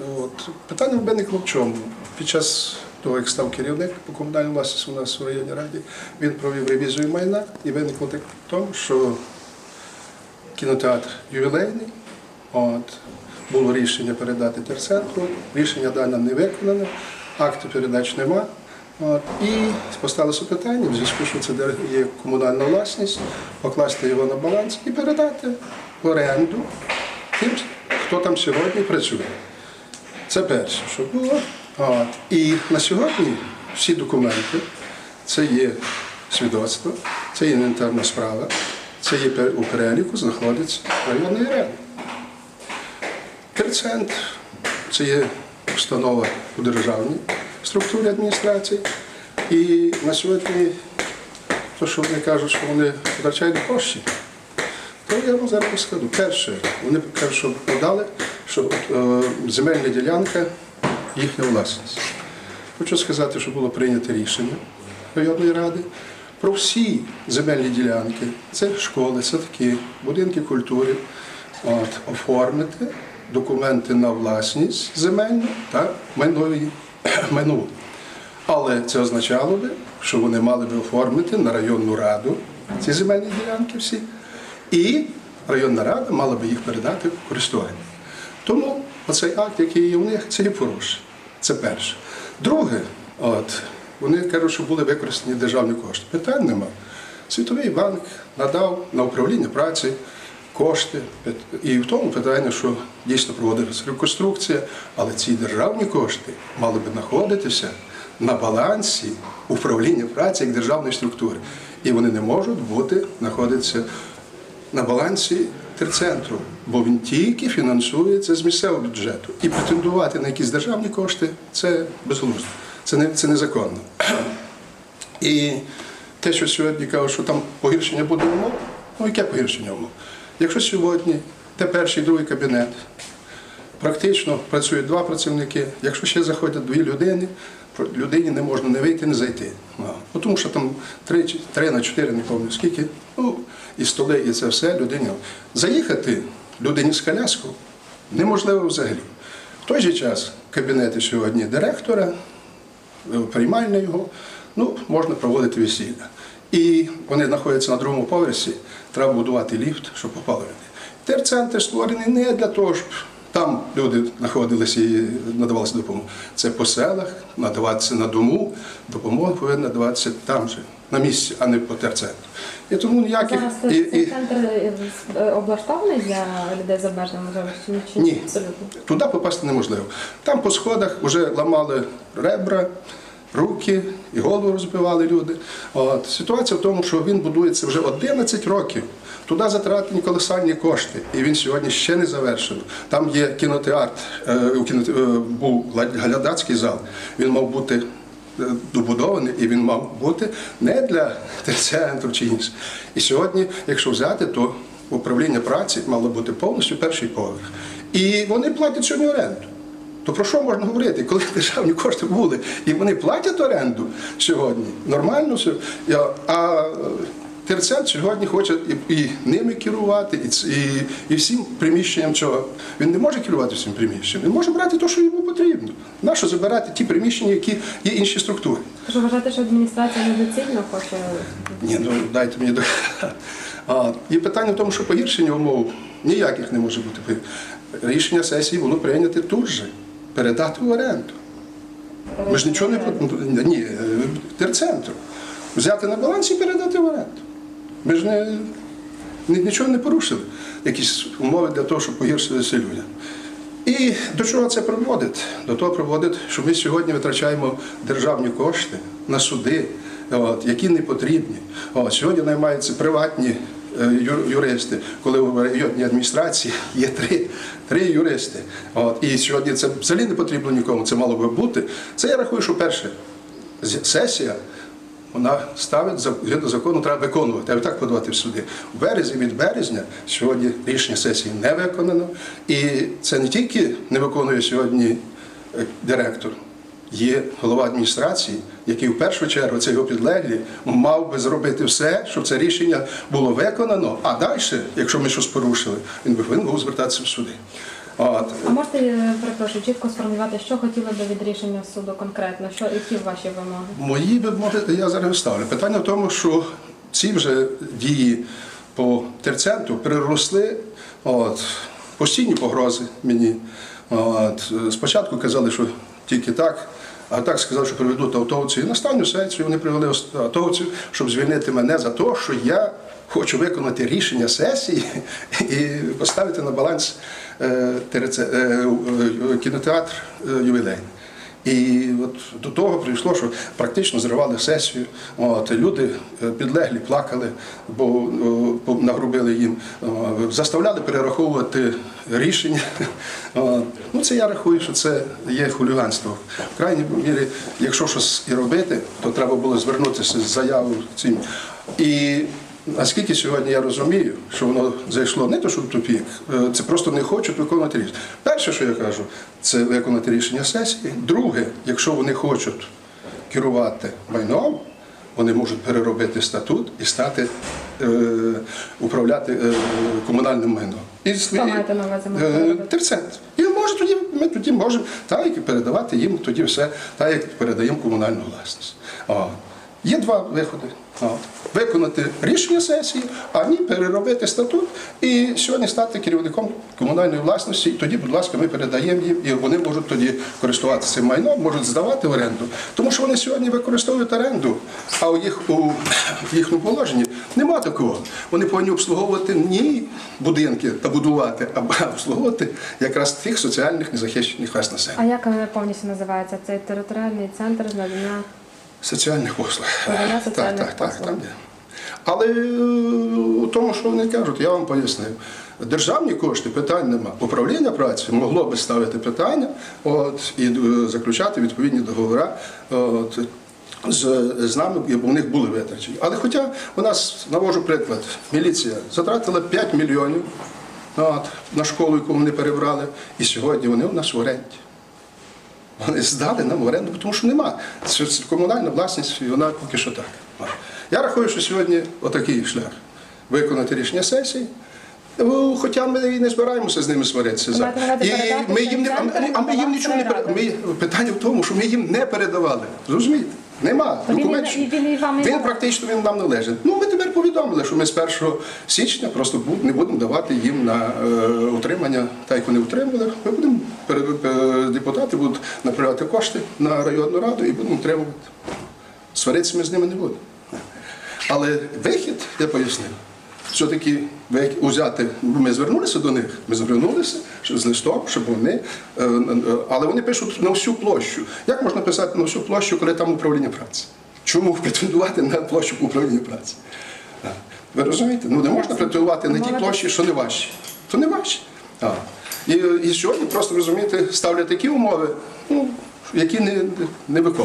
От. Питання виникло в чому? Під час того, як став керівник по комунальній власності у нас у районній раді, він провів ревізію майна і виникло так в тому, що кінотеатр ювілейний, от, було рішення передати терцентру, рішення дане не виконане, акту передач нема. От, і поставилося питання, в зв'язку, що це є комунальна власність, покласти його на баланс і передати в оренду тим, хто там сьогодні працює. Це перше, що було. От. І на сьогодні всі документи, це є свідоцтво, це є інвентарна справа, це є у переліку, знаходиться районний район. Терцентр це є установа у державній структурі адміністрації. І на сьогодні, то, що вони кажуть, що вони втрачають гроші, то я вам зараз розкажу. Перше, вони кажуть, що подали, що е, земельна ділянка їхня власність. Хочу сказати, що було прийнято рішення районної ради про всі земельні ділянки, це школи, садки, будинки культури, от, оформити документи на власність земельну та майнові, майнову. Але це означало би, що вони мали би оформити на районну раду ці земельні ділянки всі, і районна рада мала би їх передати в користування. Тому оцей акт, який є у них, це є порушення. Це перше. Друге, от, вони кажуть, що були використані державні кошти. Питань нема. Світовий банк надав на управління праці кошти. І в тому питання, що дійсно проводилася реконструкція, але ці державні кошти мали би знаходитися на балансі управління праці як державної структури. І вони не можуть бути знаходитися на балансі терцентру, бо він тільки фінансується з місцевого бюджету. І претендувати на якісь державні кошти це безглуздо, це, не, це незаконно. І те, що сьогодні кажуть, що там погіршення буде умов, ну яке погіршення умов? Якщо сьогодні те перший і другий кабінет, практично працюють два працівники, якщо ще заходять дві людини, людині не можна не вийти, не зайти. Ну, тому що там три, чи- три на чотири, не пам'ятаю скільки, ну, і столи, і це все людині. Заїхати людині з коляскою неможливо взагалі. В той же час кабінети сьогодні директора, е, приймальня його, ну, можна проводити весілля. І вони знаходяться на другому поверсі, треба будувати ліфт, щоб попали люди. Терцентр створений не для того, щоб там люди знаходилися і надавалася допомога. Це по селах, надаватися на дому, допомога повинна надаватися там же, на місці, а не по терцентру. І тому ніяких. Зараз І, цей і, центр е, облаштований для людей з обмеженими можливостями? Ні. Абсолютно. Туди попасти неможливо. Там по сходах вже ламали ребра, руки і голову розбивали люди. От. Ситуація в тому, що він будується вже 11 років. Туди затратені колосальні кошти, і він сьогодні ще не завершений. Там є кінотеатр, е, е, був глядацький зал. Він мав бути е, добудований, і він мав бути не для терцентру чи інше. І сьогодні, якщо взяти, то управління праці мало бути повністю перший поверх. І вони платять сьогодні оренду. То про що можна говорити, коли державні кошти були, і вони платять оренду сьогодні? Нормально все. А терцент сьогодні хоче і, і ними керувати, і, і, і всім приміщенням цього. Він не може керувати всім приміщенням. Він може брати те, що йому потрібно. Нащо забирати ті приміщення, які є інші структури? Тож вважаєте, що адміністрація недоцільно хоче Ні, ну дайте мені до. А, і питання в тому, що погіршення умов ніяких не може бути. Рішення сесії було прийнято тут же передати в оренду. Ми ж нічого не про- ні, е, терцентру. Взяти на баланс і передати в оренду. Ми ж не, ні- нічого не порушили. Якісь умови для того, щоб погіршилися людям. І до чого це приводить? До того приводить, що ми сьогодні витрачаємо державні кошти на суди, от, які не потрібні. От, сьогодні наймаються приватні юристи, коли в районній адміністрації є три, три юристи. От, і сьогодні це взагалі не потрібно нікому, це мало би бути. Це я рахую, що перше сесія. Вона ставить згідно закону, треба виконувати, а так подавати в суди. У березні від березня сьогодні рішення сесії не виконано. І це не тільки не виконує сьогодні е, директор, є голова адміністрації, який в першу чергу це його підлеглі, мав би зробити все, щоб це рішення було виконано. А далі, якщо ми щось порушили, він би повинен був звертатися в суди. От. А можете, е, перепрошую, чітко сформулювати, що хотіли би від рішення суду конкретно? Що, які ваші вимоги? Мої би може, я зараз ставлю. Питання в тому, що ці вже дії по терценту переросли от, постійні погрози мені. От, спочатку казали, що тільки так, а так сказав, що приведуть автовців. І на останню сесію вони привели автовців, щоб звільнити мене за те, що я хочу виконати рішення сесії і поставити на баланс е, е, е, кінотеатр ювілейний. ювілей. І от до того прийшло, що практично зривали сесію. От, люди е, підлеглі плакали, бо бо нагрубили їм, заставляли перераховувати рішення. От. Ну, це я рахую, що це є хуліганство. В крайній мірі, якщо щось і робити, то треба було звернутися з заявою цим. І Наскільки сьогодні я розумію, що воно зайшло не то, що в тупік, е, це просто не хочуть виконувати рішення. Перше, що я кажу, це виконати рішення сесії. Друге, якщо вони хочуть керувати майном, вони можуть переробити статут і стати е, управляти е, комунальним майном. І свої- маєте на увазі, Е, терцент. І може тоді ми тоді можемо так як передавати їм тоді все, так як передаємо комунальну власність. О. Є два виходи. Виконати рішення сесії, а ні переробити статут і сьогодні стати керівником комунальної власності. І тоді, будь ласка, ми передаємо їм, і вони можуть тоді користуватися цим майном, можуть здавати в оренду. Тому що вони сьогодні використовують оренду, а у їх у їхньому положенні нема такого. Вони повинні обслуговувати ні будинки та будувати, а обслуговувати якраз тих соціальних незахищених верст населення. А як е, повністю називається цей територіальний центр з надання? Соціальних послуг. Соціальних так, так, так, там є. Але е, у тому, що вони кажуть, я вам пояснив. Державні кошти питань нема. Управління праці могло би ставити питання от, і е, заключати відповідні договори от, з, з нами, бо у них були витрачені. Але хоча у нас, навожу приклад, міліція затратила 5 мільйонів от, на школу, яку вони перебрали, і сьогодні вони у нас в оренді. Вони здали нам в оренду, тому що нема. Це комунальна власність, і вона поки що так. Я рахую, що сьогодні отакий шлях. Виконати рішення сесії. Ну, Хоча ми і не збираємося з ними сваритися. Увазі І ми їм не, а, ми- ми їм нічого не передали. Питання в тому, що ми їм не передавали. Зрозумієте? Нема він він вам Він практично він нам належить. Ну ми тепер повідомили, що ми з 1 січня просто не будемо давати їм на е, утримання, та як вони утримували. Ми будемо депутати будуть направляти кошти на районну раду і будемо утримувати. Сваритися ми з ними не будемо. Але вихід, я пояснив, все-таки узяти, ми звернулися до них, ми звернулися що з листом, щоб вони, е, е, але вони пишуть на всю площу. Як можна писати на всю площу, коли там управління праці? Чому претендувати на площу управління праці? Ви розумієте? Ну не можна претендувати на ті площі, що не ваші. То не ваші. А. І, і сьогодні просто розумієте, ставлять такі умови, ну, які не, не виконують.